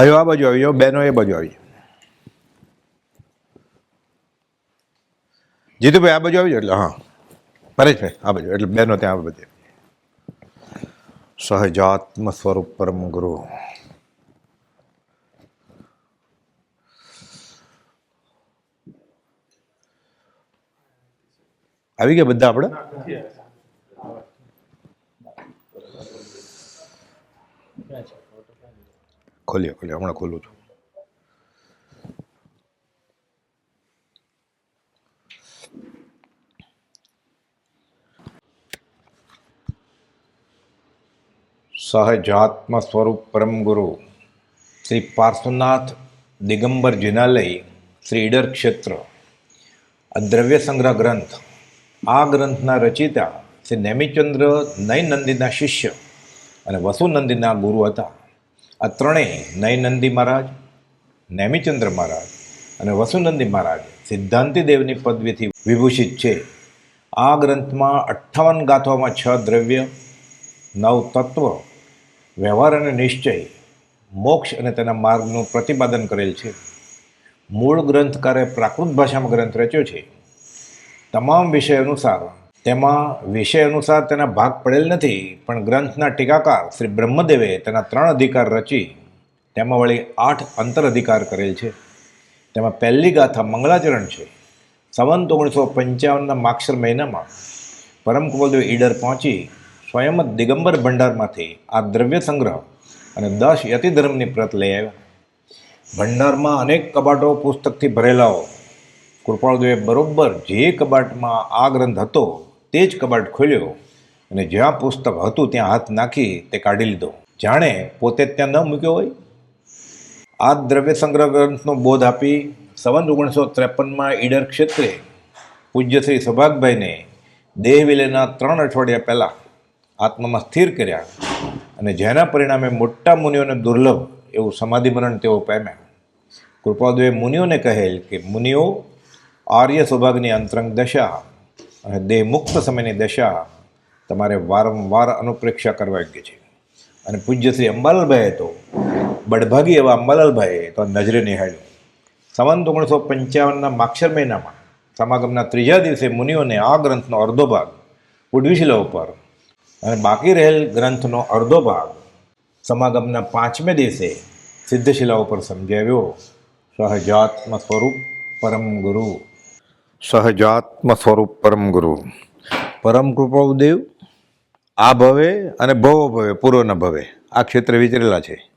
ભાઈઓ આ બાજુ આવી જાઓ બહેનો એ બાજુ આવી જાઓ જીતુભાઈ આ બાજુ આવી જાઓ એટલે હા પરેશભાઈ આ બાજુ એટલે બહેનો ત્યાં આ બધે સહજાત્મ સ્વરૂપ પરમ ગુરુ આવી ગયા બધા આપણે ખોલ્યો ખોલીએ, હમણાં ખોલું છું. સહજાત્મ સ્વરૂપ પરમ ગુરુ શ્રી પાર્શ્વનાથ દિગંબર જિનાલય, શ્રી ઈડર ક્ષેત્ર, આ દ્રવ્ય સંગ્રહ ગ્રંથ, આ ગ્રંથના રચિતા શ્રી નેમિચંદ્ર નયનંદીના શિષ્ય અને વસુનંદીના ગુરુ હતા. આ ત્રણેય નયનંદી મહારાજ, નૈમિચંદ્ર મહારાજ અને વસુનંદી મહારાજ સિદ્ધાંતિ દેવની પદવીથી વિભૂષિત છે. આ ગ્રંથમાં અઠ્ઠાવન ગાથાઓમાં છ દ્રવ્ય, નવ તત્વ, વ્યવહાર અને નિશ્ચય, મોક્ષ અને તેના માર્ગનું પ્રતિપાદન કરેલ છે. મૂળ ગ્રંથકારે પ્રાકૃત ભાષામાં ગ્રંથ રચ્યો છે. તમામ વિષય અનુસાર તેમાં વિષય અનુસાર તેના ભાગ પડેલ નથી, પણ ગ્રંથના ટીકાકાર શ્રી બ્રહ્મદેવે તેના ત્રણ અધિકાર રચી તેમાં વળી આઠ અંતર અધિકાર કરેલ છે. તેમાં પહેલી ગાથા મંગળાચરણ છે. સંવંત ઓગણીસો પંચાવનના માક્ષર મહિનામાં પરમ કુવલદેવ ઈડર પહોંચી સ્વયં જ દિગંબર ભંડારમાંથી આ દ્રવ્ય સંગ્રહ અને દસ યતિધર્મની પ્રત લઈ આવ્યા. ભંડારમાં અનેક કબાટો પુસ્તકથી ભરેલાઓ કૃપાળદેવે બરોબર જે કબાટમાં આ ગ્રંથ હતો તે જ કબાટ ખોલ્યો અને જ્યાં પુસ્તક હતું ત્યાં હાથ નાખી તે કાઢી લીધો. જાણે પોતે ત્યાં ન મૂક્યો હોય? આ દ્રવ્ય સંગ્રહ ગ્રંથનો બોધ આપી સવન ઓગણીસો ત્રેપનમાં ઈડર ક્ષેત્રે પૂજ્ય શ્રી સૌભાગભાઈને દેહ વિલેના ત્રણ અઠવાડિયા પહેલાં આત્મામાં સ્થિર કર્યા અને જેના પરિણામે મોટા મુનિઓને દુર્લભ એવું સમાધિ મરણ તેઓ પામ્યા. કૃપાદેવે મુનિઓને કહેલ કે, મુનિઓ, આર્ય સૌભાગની અંતરંગ દશા અને દેહ મુક્ત સમયની દશા તમારે વારંવાર અનુપ્રેક્ષા કરવા યોગ્ય છે. અને પૂજ્ય શ્રી અંબાલાલભાઈએ તો બડભાગી એવા અંબાલાલભાઈએ તો નજરે નિહાળ્યું. સંવંત ઓગણીસો પંચાવનના માક્ષર મહિનામાં સમાગમના ત્રીજા દિવસે મુનિઓને આ ગ્રંથનો અડધો ભાગ પુડવીશિલા ઉપર અને બાકી રહેલ ગ્રંથનો અડધો ભાગ સમાગમના પાંચમે દિવસે સિદ્ધશિલા ઉપર સમજાવ્યો. સહજાત્મ સ્વરૂપ પરમ ગુરુ. સહજાત્મ સ્વરૂપ પરમ ગુરુ પરમ કૃપાદેવ આ ભવે અને ભવો ભવે પૂર્વના ભવે. આ ક્ષેત્રે વિચરેલા છે.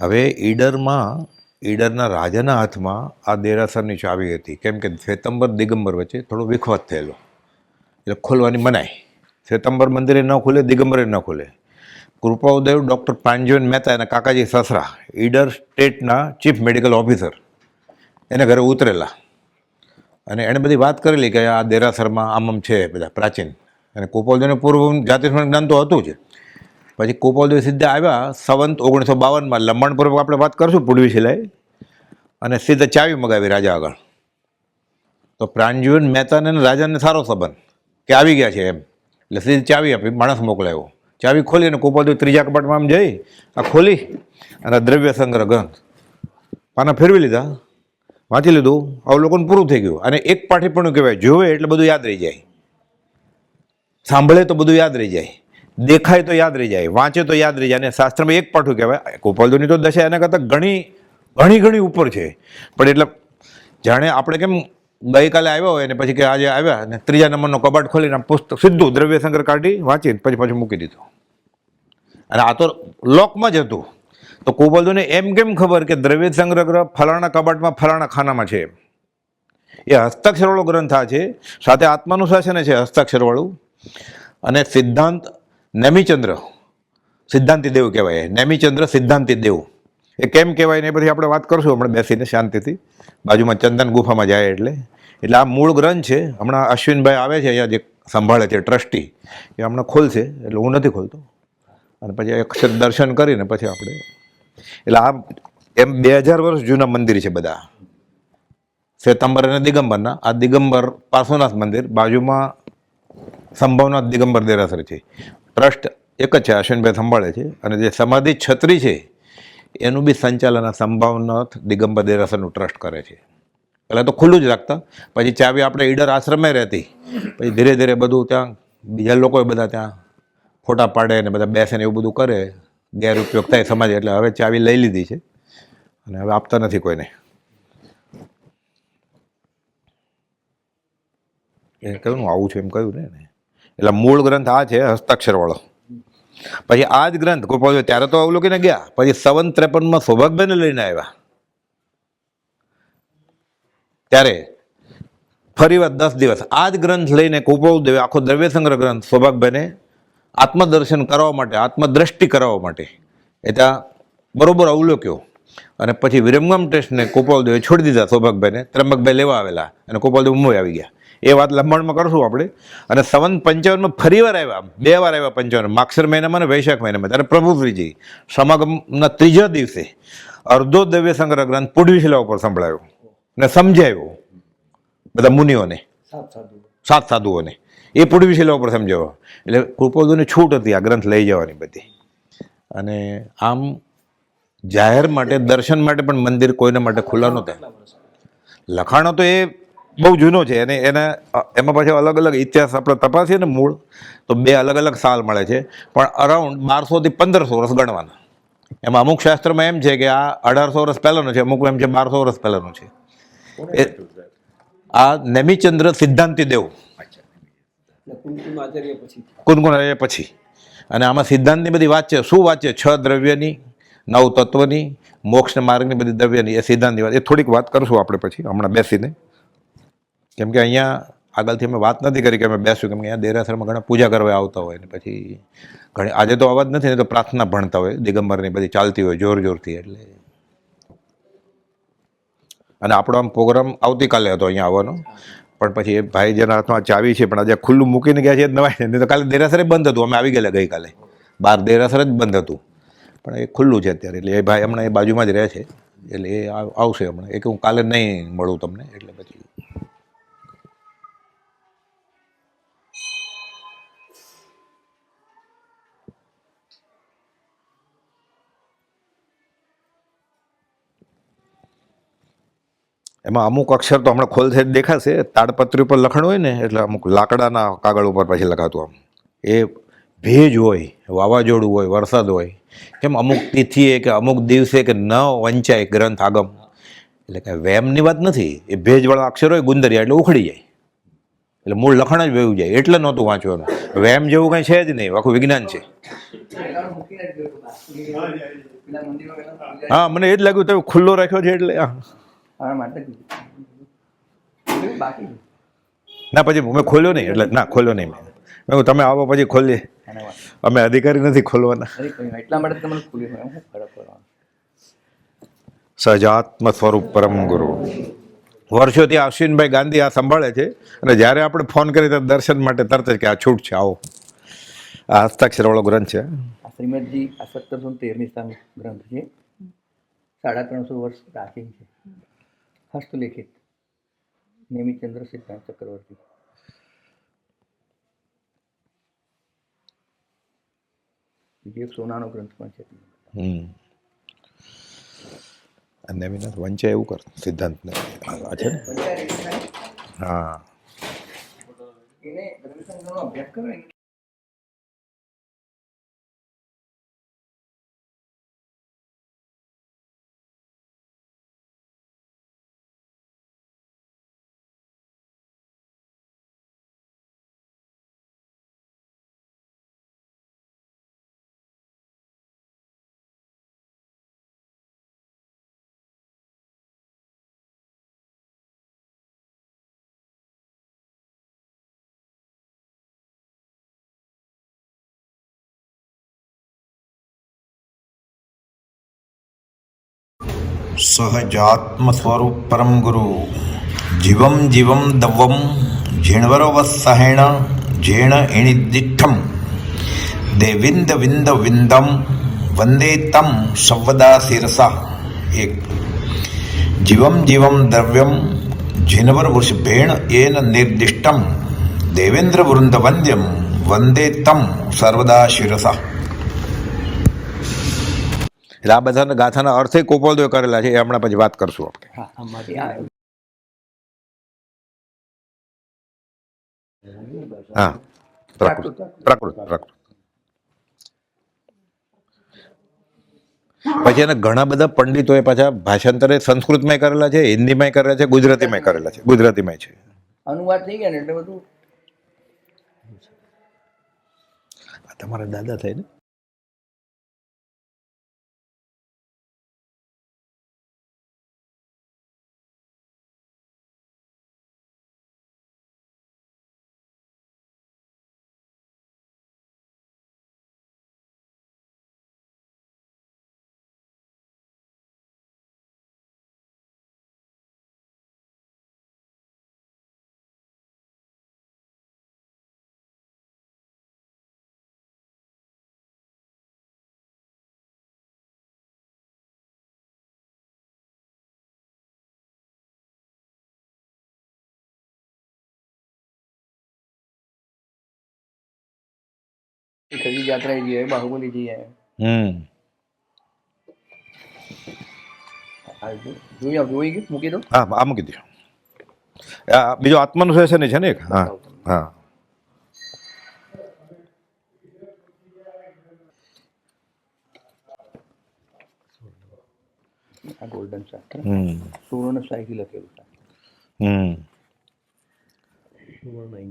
હવે ઈડરમાં, ઈડરના રાજાના હાથમાં આ દેરાસરની ચાવી હતી. કેમ કે શ્વેતંબર દિગંબર વચ્ચે થોડો વિખવાદ થયેલો. એટલે ખોલવાની મનાય શ્વેતંબર મંદિરે ન ખુલે, દિગંબરે ન ખુલે. કૃપાઉદેવ ડૉક્ટર પાંજીવન મહેતા એના કાકાજી સસરા, ઈડર સ્ટેટના ચીફ મેડિકલ ઓફિસર. એને ઘરે ઉતરેલા. અને એણે બધી વાત કરેલી કે આ દેરાસરમાં આમ આમ છે બધા પ્રાચીન. અને કુપાલદેવને પૂર્વ જાતિસ્મરણ જ્ઞાન તો હતું જ. પછી કોપોલદેવ સીધા આવ્યા, સંવંત ઓગણીસો બાવનમાં લંબાણપૂર્વક આપણે વાત કરશું પૂર્વી સિલાઈ, અને સીધા ચાવી મગાવી રાજા આગળ. તો પ્રાંજુન મહેતાને રાજાને સારો સંબંધ, કે આવી ગયા છે એમ. એટલે સીધી ચાવી આપી, માણસ મોકલાયો. ચાવી ખોલી અને કુપાલદેવ ત્રીજા કપાટમાં આમ જઈ, આ ખોલી, અને દ્રવ્ય સંગ્રહ ગ્રંથ. પાના ફેરવી લીધા. વાંચી લીધું અવલોકન પૂરું થઈ ગયું. અને એક પાઠી પણ કહેવાય, જોવે એટલે બધું યાદ રહી જાય. સાંભળે તો બધું યાદ રહી જાય. દેખાય તો યાદ રહી જાય, વાંચે તો યાદ રહી જાય. અને શાસ્ત્રમાં એક પાઠું કહેવાય ગોપાલદોની તો દશા એના કરતાં ઘણી ઘણી ઘણી ઉપર છે. પણ એટલે જાણે આપણે કેમ ગઈકાલે આવ્યા હોય અને પછી કે આજે આવ્યા અને ત્રીજા નંબરનો કબાટ ખોલીને પુસ્તક, સીધું દ્રવ્ય સંગ્રહ કાઢી વાંચીને, પછી પછી મૂકી દીધું. અને આ તો લોકમાં જ હતું. તો કોબલ્દોને એમ કેમ ખબર કે દ્રવ્ય સંગ્રહ ફલાણા કબાટમાં ફલાણા ખાનામાં છે? એ હસ્તાક્ષરવાળો ગ્રંથ આ છે. સાથે આત્માનુશાસન છે હસ્તાક્ષરવાળું. અને સિદ્ધાંત નેમિચંદ્ર. સિદ્ધાંતિ દેવ કહેવાય. નેમિચંદ્ર સિદ્ધાંતિ દેવ એ કેમ કહેવાય ને પછી આપણે વાત કરશું હમણાં બેસીને શાંતિથી. બાજુમાં ચંદન ગુફામાં જાય એટલે. એટલે આ મૂળ ગ્રંથ છે. હમણાં અશ્વિનભાઈ આવે છે અહીંયા જે સંભાળે છે, ટ્રસ્ટી. એ હમણાં ખોલશે. એટલે હું નથી ખોલતો. અને પછી અક્ષર દર્શન કરીને પછી આપણે એટલે આ એમ બે હજાર વર્ષ જૂના મંદિર છે બધા. શ્વેતાંબર અને દિગંબરના. આ દિગંબર પાર્શ્વનાથ મંદિર બાજુમાં સંભવનાથ દિગંબર દેરાસર છે. ટ્રસ્ટ એક જ છે અશ્વિનભાઈ સંભાળે છે. અને જે સમાધિ છત્રી છે, એનું બી સંચાલન આ સંભાવનાથ દિગંબર દેરાસરનું ટ્રસ્ટ કરે છે. પહેલાં તો ખુલ્લું જ રાખતા. પછી ચાવી આપણે ઈડર આશ્રમે રહેતી. પછી ધીરે ધીરે બધું ત્યાં, બીજા લોકોએ બધા ત્યાં ફોટા પાડે ને બધા બેસે ને એવું બધું કરે. ગેરઉપયોગ થાય સમાજ, એટલે હવે ચાવી લઈ લીધી છે. અને હવે આપતા નથી કોઈને. એ કહ્યું આવું છે એમ કહ્યું ને એટલે મૂળ ગ્રંથ આ છે, હસ્તાક્ષરવાળો. પછી આ જ ગ્રંથ ગોપાલ ત્યારે તો અવલોકીને ગયા, પછી સવન ત્રેપનમાં સૌભાગબેને લઈને આવ્યા. ત્યારે ફરી વાર દસ દિવસ. આ જ ગ્રંથ લઈને કુપોદેવે આખો દ્રવ્ય સંગ્રહ ગ્રંથ સૌભાગબેને આત્મદર્શન કરવા માટે આત્મદ્રષ્ટિ કરાવવા માટે. એ ત્યાં બરોબર અવલોક્યો અને પછી વિરમગામ ટેસ્ટને ગોપાલદેવે છોડી દીધા સૌભાગભાઈને ત્રંબકભાઈ લેવા આવેલા અને ગોપાલદેવ મુંબઈ આવી ગયા. એ વાત લંબાણમાં કરશું આપણે. અને સવન પંચાવનમાં ફરી વાર આવ્યા બે વાર આવ્યા પંચાવન માક્ષર મહિનામાં અને વૈશાખ મહિનામાં. ત્યારે પ્રભુશ્રીજી સમાગમના ત્રીજા દિવસે અર્ધો દ્રવ્ય સંગ્રહ ગ્રંથ પુડવીશિલા ઉપર સંભળાયો ને સમજાવ્યો બધા મુનિઓને. સાત સાધુઓને. એ પુડવીશિલા ઉપર સમજાવ્યો એટલે કૃપોદુને છૂટ હતી આ ગ્રંથ લઈ જવાની બધી. અને આમ જાહેર માટે દર્શન માટે પણ મંદિર કોઈના માટે ખુલ્લા નહોતા. લખાણો તો એ બહુ જૂનો છે અને એના એમાં પાછો અલગ અલગ ઇતિહાસ આપણે તપાસીએ ને મૂળ તો બે અલગ અલગ સાલ મળે છે. પણ અરાઉન્ડ બારસોથી પંદરસો વર્ષ ગણવાના. એમાં અમુક શાસ્ત્રમાં એમ છે કે આ અઢારસો વર્ષ પહેલાંનો છે અમુક એમ છે બારસો વર્ષ પહેલાંનો છે. એ આ નેમિચંદ્ર સિદ્ધાંતિ દેવ કુનકુન આચાર્ય પછી. અને આમાં સિદ્ધાંતની બધી વાત છે. શું વાત છે? છ દ્રવ્યની, નવ તત્વની મોક્ષ માર્ગની બધી દ્રવ્યની. એ સિદ્ધાંતની વાત. એ થોડીક વાત કરશું આપણે પછી, હમણાં બેસીને. કેમ કે અહીંયા આગળથી અમે વાત નથી કરી કે અમે બેસ્યું કેમ કે અહીંયા દેરાસરમાં ઘણા પૂજા કરવા આવતા હોય ને પછી ઘણી આજે તો અવાજ નથી ને તો પ્રાર્થના ભણતા હોય. દિગંબરની બધી ચાલતી હોય, જોર જોરથી એટલે. અને આપણો આમ પ્રોગ્રામ આવતીકાલે હતો અહીંયા આવવાનો. પણ પછી એ ભાઈ જેના હાથમાં ચાવી છે, પણ આજે ખુલ્લું મૂકીને ગયા છે જ નવાય નહીં તો કાલે દેરાસર બંધ હતું. અમે આવી ગયેલા ગઈકાલે. બાર દેરાસર જ બંધ હતું. પણ એ ખુલ્લું છે અત્યારે. એટલે એ ભાઈ હમણાં એ બાજુમાં જ રહે છે. એટલે એ આવ- આવશે હમણાં. એ કે હું કાલે નહીં મળું તમને. એટલે પછી એમાં અમુક અક્ષર તો હમણાં ખોલ જ દેખાશે. તાડપત્રી ઉપર લખણ હોય ને, એટલે અમુક લાકડાના કાગળ ઉપર પછી લખાતું આમ. એ ભેજ હોય, વાવાઝોડું હોય, વરસાદ હોય, કેમ અમુક તિથિએ કે અમુક દિવસે કે ન વંચાય ગ્રંથ આગમ. એટલે કાંઈ વેમની વાત નથી, એ ભેજવાળા અક્ષર હોય, ગુંદરિયા, એટલે ઉખડી જાય. એટલે મૂળ લખણ જ વયું જાય, એટલે નહોતું વાંચવાનું. વેમ જેવું કંઈ છે જ નહીં, આખું વિજ્ઞાન છે. હા, મને એ જ લાગ્યું, તમે ખુલ્લો રાખ્યો છે એટલે, હા. મારા માટે બાકી ના પછી મેં ખોલ્યો નહીં એટલે ના ખોલ્યો નહીં મેં. મેં તમે આવો પછી ખોલીએ. અમે અધિકારી નથી ખોલવાના. એટલા માટે તમને ખુલ્યું હોય હું ફરક સજાત્મ સ્વરૂપ પરમ ગુરુ. વર્ષોથી અશ્વિનભાઈ ગાંધી આ સંભાળે છે અને જ્યારે આપણે ફોન કરીએ ત્યારે દર્શન માટે તરત જ કે આ છૂટ છે આવો. આ હસ્તાક્ષરવાળો ગ્રંથ છે. શ્રીમદજી આ સત્તરસો તેરની ગ્રંથ છે. સાડા ત્રણસો વર્ષ પ્રાચીન છે. હસ્તલિખિત નેમિચંદ્ર સિદ્ધાંત ચક્રવર્તી બીજો એક સોનાનો ગ્રંથ પણ છે હમ અને એમના વંચાય એવું કર સિદ્ધાંતને આ છે ને હા એને ગ્રંથનો અભ્યાસ કરો ને સહજાત્મ સ્વરૂપ પરમ ગુરુ જીવમ જીવમ દવમ ઝીણવરવસહેણ ઝીણ ઇણિદિઠ્ઠમ દેવિંદ વિંદ વિંદમ વંદે તમ સવદા શિરસા એક જીવમ જીવમ દ્રવ્યમ જીનવર વૃષભેણ એન નિર્દિષ્ટમ દેવેન્દ્ર વૃંદ વંદ્યમ વંદે તમ સર્વદા શિરસા એટલે આ બધાના ગાથાના અર્થે કોપોલદેવ કરેલા છે એ હમણાં પછી વાત કરશું આપણે. હા પ્રાકૃત પ્રાકૃત. પ્રાકૃત પછી એના ઘણા બધા પંડિતોએ પાછા ભાષાંતરે સંસ્કૃતમાં કરેલા છે હિન્દીમાં કરેલા છે ગુજરાતીમાં કરેલા છે ગુજરાતીમાં છે. અનુવાદ થઈ ગયા ને એટલે બધું? તમારા દાદા થાય ને? ખરી યાત્રા જઈએ બાહુબલી જઈએ હમ આ જો- જોઈ આવ જોઈ ગયું મૂકી દો હા આ મૂકી દો આ બીજો આત્માનુશાસન છે ને એક હા હા આ ગોલ્ડન શાસ્ત્ર હમ સુવર્ણ શાહીથી લખેલું છે હમ સુવર્ણ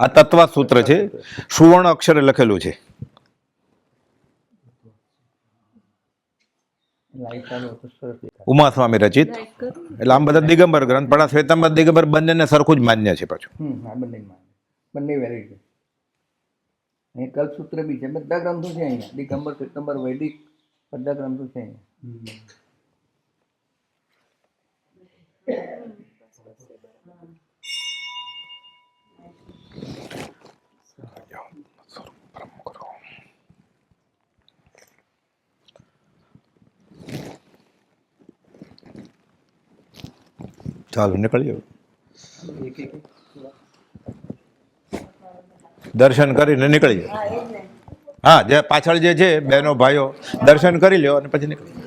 આ તત્વા સૂત્ર છે. સુવર્ણ અક્ષરે લખેલું છે. ઉમા સ્વામી રચિત. એટલે આમ બધા દિગંબર ગ્રંથ પણ આ શ્વેતાંબર દિગંબર બંનેને સરખું જ માન્ય છે પાછું. બંને વેલિડ છે. અહીં કલ્પસૂત્ર બી છે. બધા ગ્રંથો છે અહીંયા. દિગંબર શ્વેતાંબર વૈદિક બધા ગ્રંથો છે અહીંયા. ચાલો નીકળીએ. દર્શન કરીને નીકળીએ. હા જે પાછળ જે છે બહેનો ભાઈઓ દર્શન કરી લ્યો અને પછી નીકળી